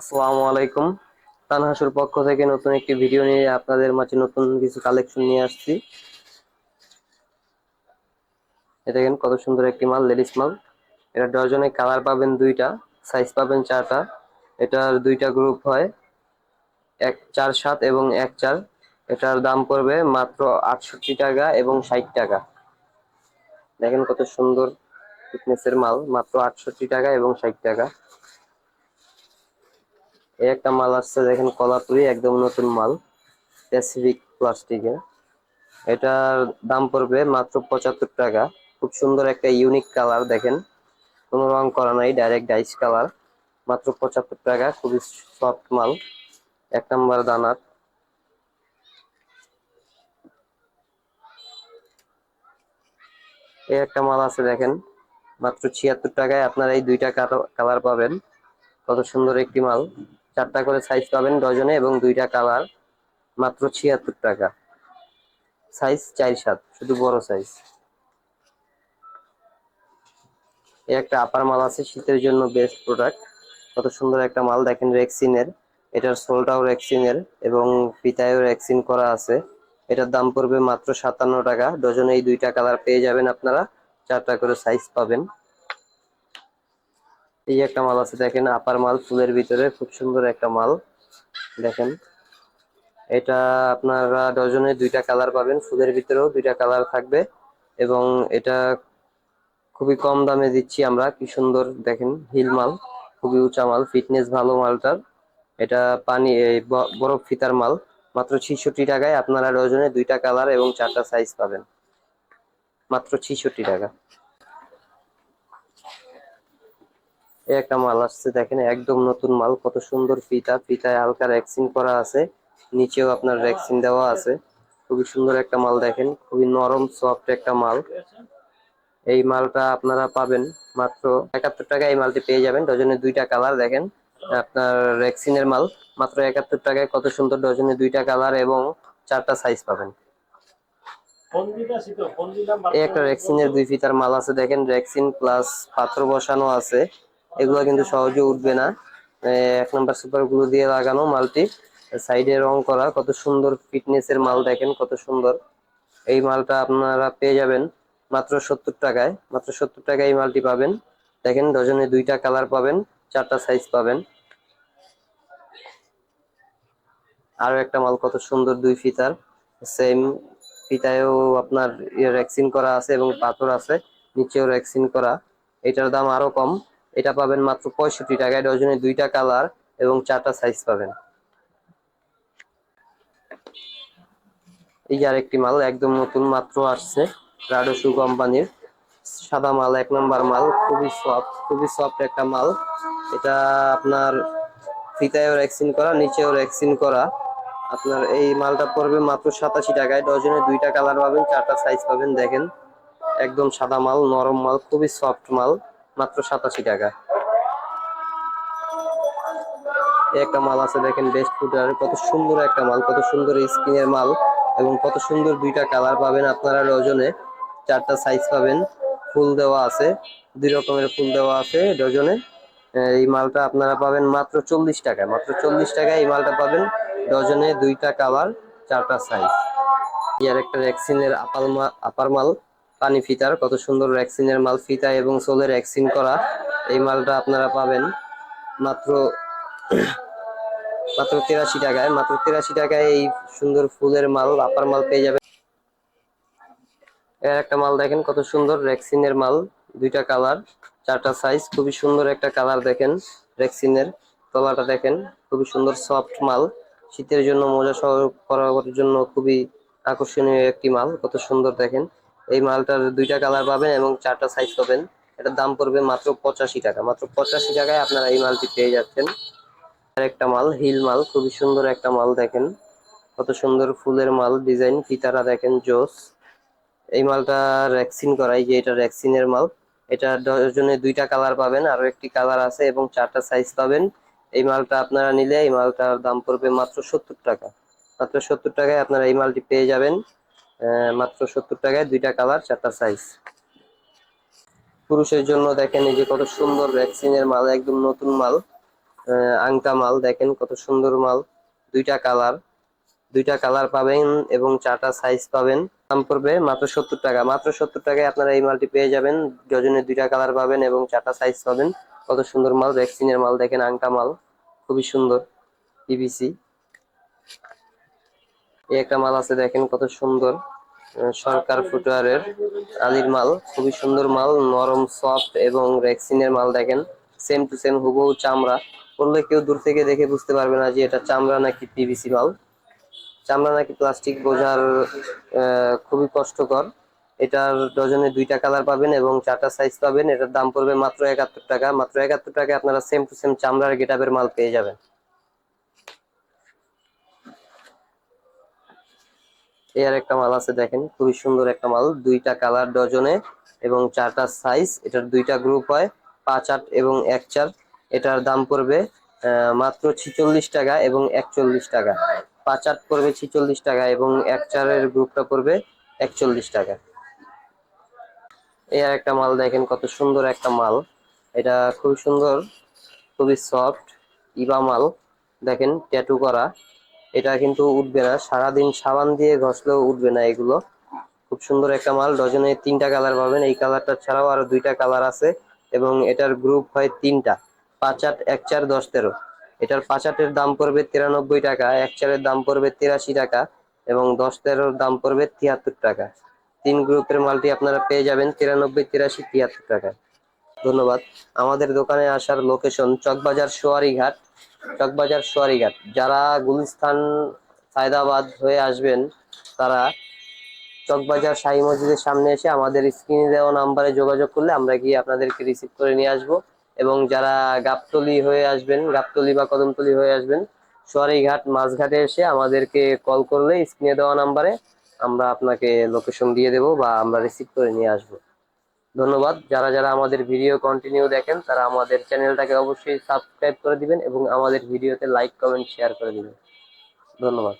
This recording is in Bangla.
আসসালামু আলাইকুম। তানহাসুর পক্ষ থেকে নতুন একটি ভিডিও নিয়ে আপনাদের মাঝে নতুন কিছু কালেকশন নিয়ে আসছি। এ দেখেন কত সুন্দর একটি মাল লেডিস মাল। এটা ডজনে কালার পাবেন দুইটা সাইজ পাবেন চারটা। এটার দুইটা গ্রুপ হয়, এক চার সাত এবং এক চার। এটার দাম পড়বে মাত্র আটষট্টি টাকা এবং ষাট টাকা। দেখেন কত সুন্দর ফিটনেসের মাল, মাত্র আটষট্টি টাকা এবং ষাট টাকা। এই একটা মাল আসছে, দেখেন কলাপুরি একদম নতুন মাল প্যাসিফিক প্লাস্টিকের এটার দাম পড়বে মাত্র পঁচাত্তর টাকা। খুব সুন্দর একটা ইউনিক কালার দেখেন। কোনো রং করা নাই ডাইরেক্ট ডাইস কালার মাত্র পঁচাত্তর টাকা, খুবই সফট মাল। এক নাম্বার দানার। এই একটা মাল আছে, দেখেন। মাত্র ছিয়াত্তর টাকায় আপনারা এই দুইটা কালার পাবেন। কত সুন্দর একটি মাল। চারটা করে সাইজ পাবেন ডজনে এবং দুইটা কালার মাত্র ছিয়াত্তর টাকা। সাইজ চার সাত, শুধু বড় সাইজ এই একটা আপার মাল আছে, শীতের জন্য বেস্ট প্রোডাক্ট কত সুন্দর একটা মাল, দেখেন রেক্সিনের এটার সোলটাও রেক্সিনের এবং ফিতায়ও রেক্সিন করা আছে। এটার দাম পড়বে মাত্র সাতান্ন টাকা। ডজনে এই দুইটা কালার পেয়ে যাবেন আপনারা। চারটা করে সাইজ পাবেন। এই একটা মাল আছে, দেখেন আপার মাল, ফুলের ভিতরে খুব সুন্দর একটা মাল। দেখেন, এটা আপনারা ডজনে দুইটা কালার পাবেন, ফুলের ভিতরেও দুইটা কালার থাকবে এবং এটা খুবই কম দামে দিচ্ছি আমরা, কি সুন্দর, দেখেন, হিল মাল, খুবই উঁচা মাল, ফিটনেস ভালো মালটার। এটা পানি বরফ ফিতার মাল, মাত্র ছিষট্টি টাকায় আপনারা ডজনে দুইটা কালার এবং চারটা সাইজ পাবেন। মাত্র ছিষট্টি টাকা এই একটা মাল আসছে, দেখেন একদম নতুন মাল, কত সুন্দর ফিতা। ফিতায় হালকা র্যাক্সিন করা আছে, নিচেও আপনার র্যাক্সিন দেওয়া আছে। খুবই সুন্দর একটা মাল দেখেন, খুবই নরম সফট একটা মাল। এই মালটা আপনারা পাবেন মাত্র একাত্তর টাকায় এই মালটি পেয়ে যাবেন, ডজনে দুইটা কালার দেখেন, আপনার রেক্সিনের মাল। মাত্র একাত্তর টাকায় কত সুন্দর ডজনে দুইটা কালার এবং চারটা সাইজ পাবেন। এই একটা রেক্সিনের দুই ফিতার মাল আছে, দেখেন রেক্সিন প্লাস পাথর বসানো আছে। এগুলো কিন্তু সহজে উঠবে না। এক নম্বর সুপারগুলো দিয়ে লাগানো মালটি। সাইডে রং করা, কত সুন্দর ফিটনেস এর মাল দেখেন, কত সুন্দর। এই মালটা আপনারা পেয়ে যাবেন মাত্র সত্তর টাকায়। মাত্র সত্তর টাকায় এই মালটি পাবেন। দেখেন, ডজনে দুইটা কালার পাবেন, চারটা সাইজ পাবেন। আরও একটা মাল কত সুন্দর, দুই ফিতার। সেম ফিতায়ও আপনার র্যাক্সিন করা আছে এবং পাথর আছে, নিচেও র্যাক্সিন করা। এটার দাম আরও কম। এটা পাবেন মাত্র পঁয়ষট্টি টাকায় ডজনে দুইটা কালার এবং চারটা সাইজ পাবেন। এই আরেকটি মাল, একদম নতুন মাত্র আসছে রাডোসু কোম্পানির। সাদা মাল, এক নম্বর মাল, খুবই সফট খুবই সফট একটা মাল। এটা আপনার ফিতায়ও রেক্সিন করা, নিচেও রেক্সিন করা। আপনার এই মালটা পড়বে মাত্র সাতাশি টাকায় ডজনে দুইটা কালার পাবেন, চারটা সাইজ পাবেন, দেখেন। একদম সাদা মাল, নরম মাল, খুবই সফট মাল। মাত্র সাতাশি টাকা। একটা মাল আছে, দেখেন বেস্ট ফুটার কত সুন্দর একটা মাল, কত সুন্দর স্কিনের মাল, এবং কত সুন্দর দুইটা কালার পাবেন আপনারা ডজনে, চারটা সাইজ পাবেন, ফুল দেওয়া আছে, দুই রকমের ফুল দেওয়া আছে ডজনে। এই মালটা আপনারা পাবেন মাত্র চল্লিশ টাকায় মাত্র চল্লিশ টাকায় এই মালটা পাবেন ডজনে দুইটা কালার চারটা সাইজ ইয়ার একটা র্যাক্সিনের আপাল আপার মাল। পানি ফিতার, কত সুন্দর র্যাক্সিনের মাল ফিতা এবং সোলের র্যাক্সিন করা। এই মালটা আপনারা পাবেন মাত্র মাত্র তেরাশি টাকায়। মাত্র তেরাশি টাকায় এই সুন্দর ফুলের মাল আপার মাল পেয়ে যাবেন। এর একটা মাল দেখেন, কত সুন্দর রেক্সিনের মাল, দুইটা কালার, চারটা সাইজ খুবই সুন্দর একটা কালার দেখেন রেক্সিনের তলাটা দেখেন, খুবই সুন্দর সফট মাল। শীতের জন্য, মজা সহ করার জন্য খুবই আকর্ষণীয় একটি মাল, কত সুন্দর দেখেন। এই মালটার দুইটা কালার পাবেন এবং চারটা সাইজ পাবেন। এটার দাম পড়বে মাত্র পঁচাশি টাকা। মাত্র পঁচাশি টাকায় আপনারা এই মালটি পেয়ে যাচ্ছেন। আর একটা মাল হিল মাল, খুবই সুন্দর একটা মাল দেখেন। কত সুন্দর ফুলের মাল ডিজাইন ফিতারা দেখেন, জোস। এই মালটা র্যাক্সিন করাই যে এটা র্যাক্সিনের মাল। এটা ডজনে দুইটা কালার পাবেন আরও একটি কালার আছে এবং চারটা সাইজ পাবেন। এই মালটা আপনারা নিলে এই মালটার দাম পড়বে মাত্র সত্তর টাকা। মাত্র সত্তর টাকায় আপনারা এই মালটি পেয়ে যাবেন। মাত্র সত্তর টাকায় দুইটা কালার, চারটা সাইজ পুরুষের জন্য দেখেন এই যে কত সুন্দর ভ্যাকসিনের মাল, একদম নতুন মাল। আংটা মাল, দেখেন কত সুন্দর মাল। দুইটা কালার দুইটা কালার পাবেন এবং চারটা সাইজ পাবেন। দাম পড়বে মাত্র সত্তর টাকা। মাত্র সত্তর টাকায় আপনারা এই মালটি পেয়ে যাবেন। ডজনে দুইটা কালার পাবেন এবং চারটা সাইজ পাবেন। কত সুন্দর মাল ভ্যাকসিনের মাল, দেখেন আংটা মাল। খুবই সুন্দর। পিভিসি এই একটা মাল আছে, দেখেন কত সুন্দর। সরকার ফুটওয়ারের আলির মাল, খুবই সুন্দর মাল, নরম সফট এবং রেক্সিনের মাল, দেখেন। সেম টু সেম হুবহু চামড়া। বললে কেউ দূর থেকে দেখে বুঝতে পারবে না যে এটা চামড়া নাকি পিভিসি মাল। চামড়া নাকি প্লাস্টিক বোঝার খুবই কষ্টকর। এটার ডজনে দুইটা কালার পাবেন এবং চারটা সাইজ পাবেন। এটার দাম পড়বে মাত্র একাত্তর টাকা। মাত্র একাত্তর টাকায় আপনারা সেম টু সেম চামড়ার গেটাবের মাল পেয়ে যাবেন। এই আর একটা মাল আছে দেখেন, খুবই সুন্দর একটা মাল, দুইটা কালার ডজনে এবং চারটা সাইজ এটার দুইটা গ্রুপ হয়, পাঁচ, আট এবং এক চার। এটার দাম পড়বে মাত্র ছিচল্লিশ টাকা এবং একচল্লিশ টাকা। পাঁচ, আট পড়বে ছিচল্লিশ টাকা এবং এক চারের গ্রুপটা পড়বে একচল্লিশ টাকা। এই আর একটা মাল দেখেন, কত সুন্দর একটা মাল। এটা খুবই সুন্দর, খুবই সফট ইবা মাল। দেখেন ট্যাটু করা। এটা কিন্তু উঠবে না। সারাদিন সাবান দিয়ে ঘষলেও উঠবে না এগুলো। খুব সুন্দর একটা মাল। ডজনে তিনটা কালার পাবেন। এই কালারটা ছাড়াও আরও দুইটা কালার আছে এবং এটার গ্রুপ হয় তিনটা। পাঁচ আট, এক চার, দশ, তেরো। এটার পাঁচ আটের দাম পড়বে তিরানব্বই টাকা, এক চারের দাম পড়বে তিরাশি টাকা এবং দশ, তেরোর দাম পড়বে তিয়াত্তর টাকা। তিন গ্রুপের মালটি আপনারা পেয়ে যাবেন তিরানব্বই, তিরাশি, তিয়াত্তর টাকা ধন্যবাদ। আমাদের দোকানে আসার লোকেশন চকবাজার সোয়ারিঘাট। চকবাজার সোয়ারিঘাট। যারা গুলিস্তান, সায়দাবাদ হয়ে আসবেন, তারা চকবাজার শাহী মসজিদের সামনে এসে আমাদের স্ক্রিনে দেওয়া নাম্বারে যোগাযোগ করলে আমরা গিয়ে আপনাদেরকে রিসিভ করে নিয়ে আসব। এবং যারা গাবতলি হয়ে আসবেন, গাবতলি বা কদমতলি হয়ে আসবেন, সোয়ারিঘাট মাঝঘাটে এসে আমাদেরকে কল করলে স্ক্রিনে দেওয়া নাম্বারে আমরা আপনাকে লোকেশন দিয়ে দেব বা আমরা রিসিভ করে নিয়ে আসব। ধন্যবাদ। যারা যারা আমাদের ভিডিও কন্টিনিউ দেখেন, তারা আমাদের চ্যানেলটাকে অবশ্যই সাবস্ক্রাইব করে দিবেন এবং আমাদের ভিডিওতে লাইক কমেন্ট শেয়ার করে দিবেন। ধন্যবাদ।